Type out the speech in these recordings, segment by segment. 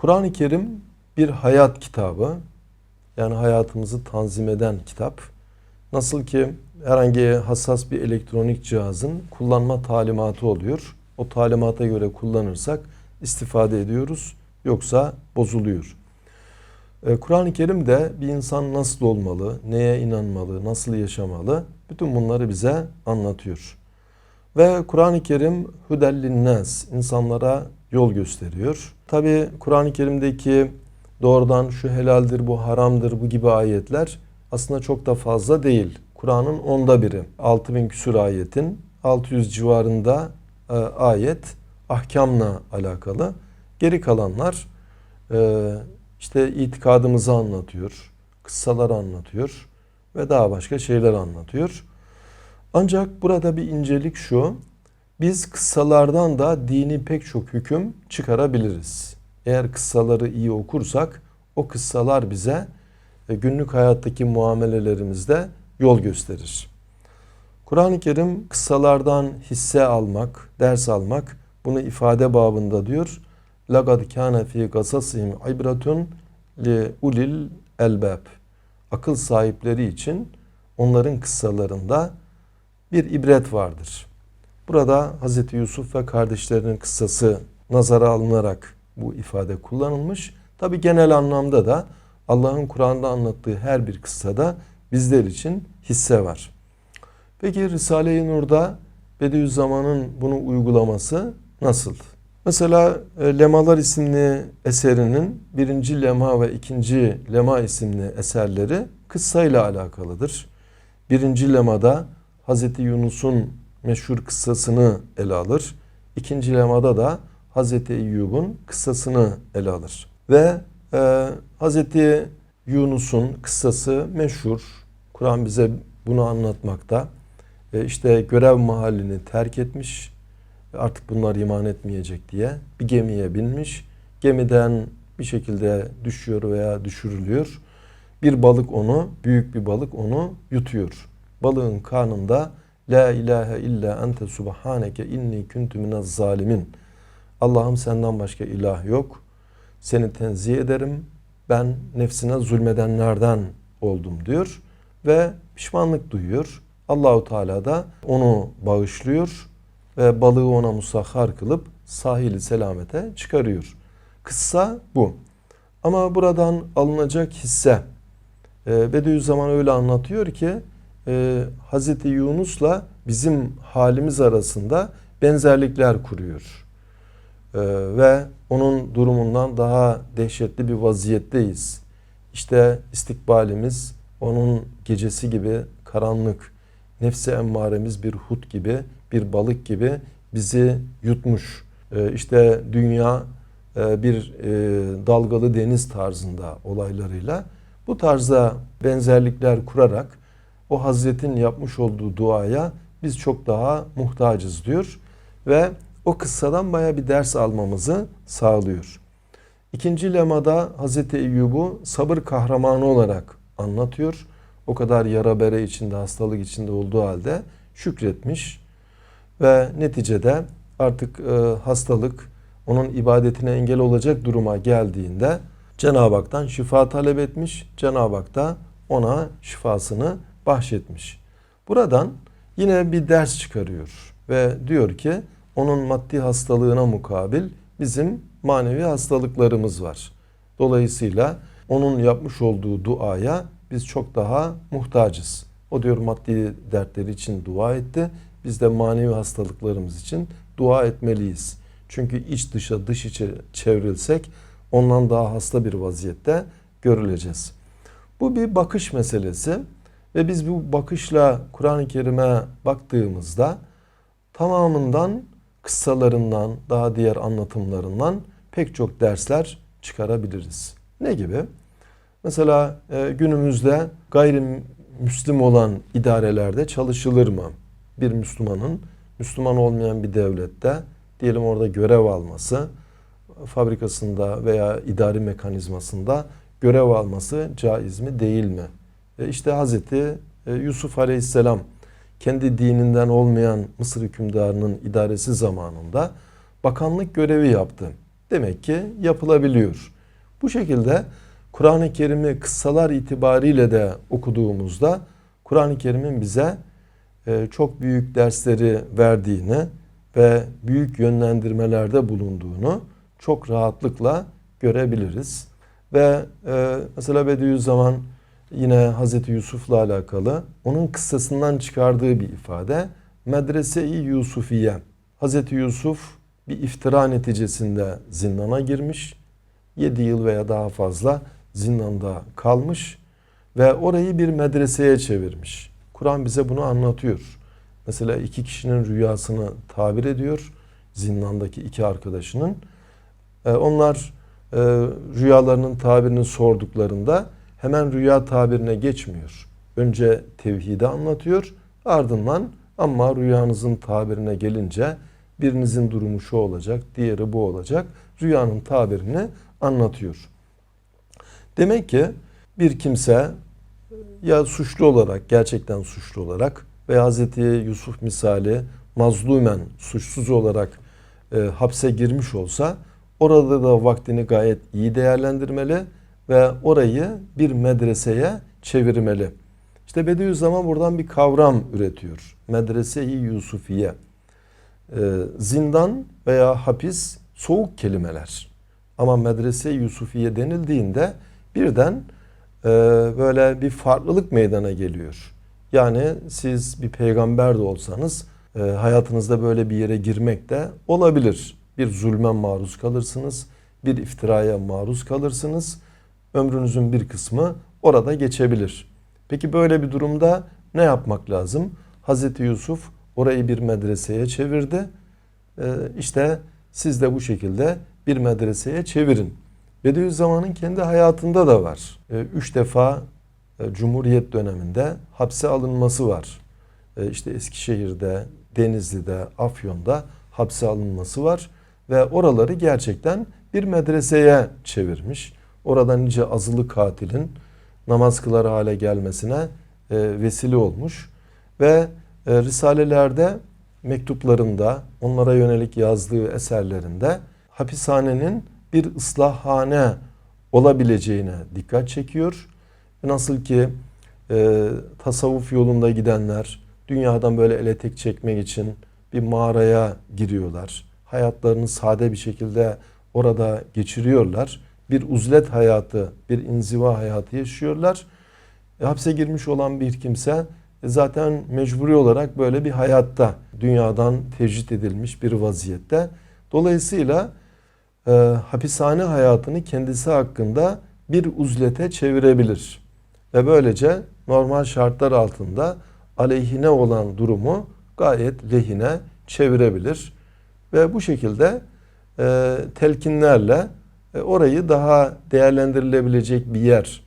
Kur'an-ı Kerim bir hayat kitabı. Yani hayatımızı tanzim eden kitap. Nasıl ki herhangi hassas bir elektronik cihazın kullanma talimatı oluyor. O talimata göre kullanırsak istifade ediyoruz. Yoksa bozuluyor. Ee, Kur'an-ı Kerim de bir insan nasıl olmalı, neye inanmalı, nasıl yaşamalı bütün bunları bize anlatıyor. Ve Kur'an-ı Kerim hüdellinnas insanlara yol gösteriyor. Tabi Kur'an-ı Kerim'deki doğrudan şu helaldir, bu haramdır, bu gibi ayetler aslında çok da fazla değil. Kur'an'ın onda biri. 6000 küsur ayetin 600 civarında e, ayet ahkamla alakalı. Geri kalanlar e, işte itikadımızı anlatıyor, kıssaları anlatıyor ve daha başka şeyler anlatıyor. Ancak burada bir incelik şu, biz kıssalardan da dini pek çok hüküm çıkarabiliriz. Eğer kıssaları iyi okursak o kıssalar bize e, günlük hayattaki muamelelerimizde yol gösterir. Kur'an-ı Kerim kıssalardan hisse almak, ders almak bunu ifade babında diyor. لَقَدْ كَانَ ف۪ي قَصَصِهِمْ عِبْرَةٌ لِعُلِلْ elbab. Akıl sahipleri için onların kıssalarında bir ibret vardır. Burada Hz. Yusuf ve kardeşlerinin kıssası nazara alınarak bu ifade kullanılmış. Tabi genel anlamda da Allah'ın Kur'an'da anlattığı her bir kıssada bizler için hisse var. Peki Risale-i Nur'da Bediüzzaman'ın bunu uygulaması nasıl? Mesela e, Lemalar isimli eserinin birinci lema ve ikinci lema isimli eserleri kıssayla alakalıdır. Birinci lemada Hz. Yunus'un meşhur kıssasını ele alır. İkinci lemada da Hz. Eyyub'un kıssasını ele alır. Ve e, Hz. Yunus'un kıssası meşhur. Kur'an bize bunu anlatmakta. E, işte görev mahallini terk etmiş. Artık bunlar iman etmeyecek diye bir gemiye binmiş. Gemiden bir şekilde düşüyor veya düşürülüyor. Bir balık onu, büyük bir balık onu yutuyor. Balığın karnında La ilahe illa ente subhaneke inni kuntu minez zalimin. Allah'ım senden başka ilah yok. Seni tenzih ederim. Ben nefsine zulmedenlerden oldum diyor ve pişmanlık duyuyor. Allahu Teala da onu bağışlıyor ve balığı ona musahhar kılıp sahili selamete çıkarıyor. Kıssa bu. Ama buradan alınacak hisse e, Bediüzzaman öyle anlatıyor ki e, Hazreti Yunus'la bizim halimiz arasında benzerlikler kuruyor. E, ve onun durumundan daha dehşetli bir vaziyetteyiz. İşte istikbalimiz onun gecesi gibi karanlık, nefsi emmaremiz bir hut gibi, bir balık gibi bizi yutmuş. E, işte dünya e, bir e, dalgalı deniz tarzında olaylarıyla bu tarzda benzerlikler kurarak o Hazretin yapmış olduğu duaya biz çok daha muhtacız diyor ve o kıssadan baya bir ders almamızı sağlıyor. İkinci lemada Hazreti Eyyub'u sabır kahramanı olarak anlatıyor. O kadar yara bere içinde, hastalık içinde olduğu halde şükretmiş ve neticede artık e, hastalık onun ibadetine engel olacak duruma geldiğinde Cenab-ı Hak'tan şifa talep etmiş. Cenab-ı Hak da ona şifasını bahşetmiş. Buradan yine bir ders çıkarıyor ve diyor ki onun maddi hastalığına mukabil bizim manevi hastalıklarımız var. Dolayısıyla onun yapmış olduğu duaya biz çok daha muhtacız. O diyor maddi dertleri için dua etti. Biz de manevi hastalıklarımız için dua etmeliyiz. Çünkü iç dışa dış içe çevrilsek ondan daha hasta bir vaziyette görüleceğiz. Bu bir bakış meselesi ve biz bu bakışla Kur'an-ı Kerim'e baktığımızda tamamından kıssalarından daha diğer anlatımlarından pek çok dersler çıkarabiliriz. Ne gibi? Mesela e, günümüzde gayrimüslim olan idarelerde çalışılır mı? Bir Müslümanın Müslüman olmayan bir devlette diyelim orada görev alması, fabrikasında veya idari mekanizmasında görev alması caiz mi değil mi? E işte Hazreti e, Yusuf Aleyhisselam kendi dininden olmayan Mısır hükümdarının idaresi zamanında bakanlık görevi yaptı. Demek ki yapılabiliyor. Bu şekilde Kur'an-ı Kerim'i kıssalar itibariyle de okuduğumuzda Kur'an-ı Kerim'in bize e, çok büyük dersleri verdiğini ve büyük yönlendirmelerde bulunduğunu çok rahatlıkla görebiliriz. Ve mesela Bediüzzaman yine Hazreti Yusuf'la alakalı onun kıssasından çıkardığı bir ifade Medrese-i Yusufiye. Hazreti Yusuf bir iftira neticesinde zindana girmiş. 7 yıl veya daha fazla zindanda kalmış ve orayı bir medreseye çevirmiş. Kur'an bize bunu anlatıyor. Mesela iki kişinin rüyasını tabir ediyor. Zindandaki iki arkadaşının. Ee, onlar e, rüyalarının tabirini sorduklarında hemen rüya tabirine geçmiyor. Önce tevhidi anlatıyor. Ardından ama rüyanızın tabirine gelince birinizin durumu şu olacak, diğeri bu olacak. Rüyanın tabirini anlatıyor. Demek ki bir kimse ya suçlu olarak, gerçekten suçlu olarak veya Hz. Yusuf misali mazlumen suçsuz olarak e, hapse girmiş olsa orada da vaktini gayet iyi değerlendirmeli ve orayı bir medreseye çevirmeli. İşte Bediüzzaman buradan bir kavram üretiyor. Medrese-i Yusufiye. Ee, zindan veya hapis soğuk kelimeler. Ama medrese-i Yusufiye denildiğinde birden e, böyle bir farklılık meydana geliyor. Yani siz bir peygamber de olsanız e, hayatınızda böyle bir yere girmek de olabilir. Bir zulme maruz kalırsınız, bir iftiraya maruz kalırsınız. Ömrünüzün bir kısmı orada geçebilir. Peki böyle bir durumda ne yapmak lazım? Hazreti Yusuf orayı bir medreseye çevirdi. Ee, işte siz de bu şekilde bir medreseye çevirin. Bediüzzaman'ın kendi hayatında da var. Ee, üç defa e, Cumhuriyet döneminde hapse alınması var. Ee, işte Eskişehir'de, Denizli'de, Afyon'da hapse alınması var. Ve oraları gerçekten bir medreseye çevirmiş. Orada nice azılı katilin namaz kılar hale gelmesine e, vesile olmuş. Ve e, risalelerde, mektuplarında, onlara yönelik yazdığı eserlerinde hapishanenin bir ıslahhane olabileceğine dikkat çekiyor. Nasıl ki e, tasavvuf yolunda gidenler dünyadan böyle ele tek çekmek için bir mağaraya giriyorlar. Hayatlarını sade bir şekilde orada geçiriyorlar. Bir uzlet hayatı, bir inziva hayatı yaşıyorlar. E, hapse girmiş olan bir kimse e, zaten mecburi olarak böyle bir hayatta dünyadan tecrit edilmiş bir vaziyette. Dolayısıyla e, hapishane hayatını kendisi hakkında bir uzlete çevirebilir. Ve böylece normal şartlar altında aleyhine olan durumu gayet lehine çevirebilir. Ve bu şekilde e, telkinlerle orayı daha değerlendirilebilecek bir yer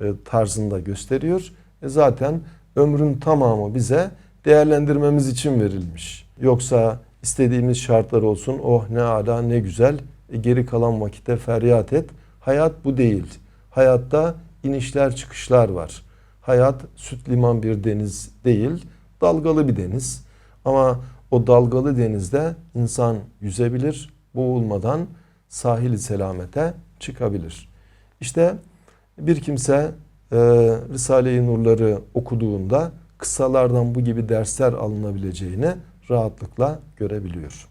e, tarzında gösteriyor. E, zaten ömrün tamamı bize değerlendirmemiz için verilmiş. Yoksa istediğimiz şartlar olsun, oh ne ala ne güzel, geri kalan vakitte feryat et. Hayat bu değil. Hayatta inişler çıkışlar var. Hayat süt liman bir deniz değil, dalgalı bir deniz. Ama o dalgalı denizde insan yüzebilir, boğulmadan sahili selamete çıkabilir. İşte bir kimse e, Risale-i Nurları okuduğunda kıssalardan bu gibi dersler alınabileceğini rahatlıkla görebiliyor.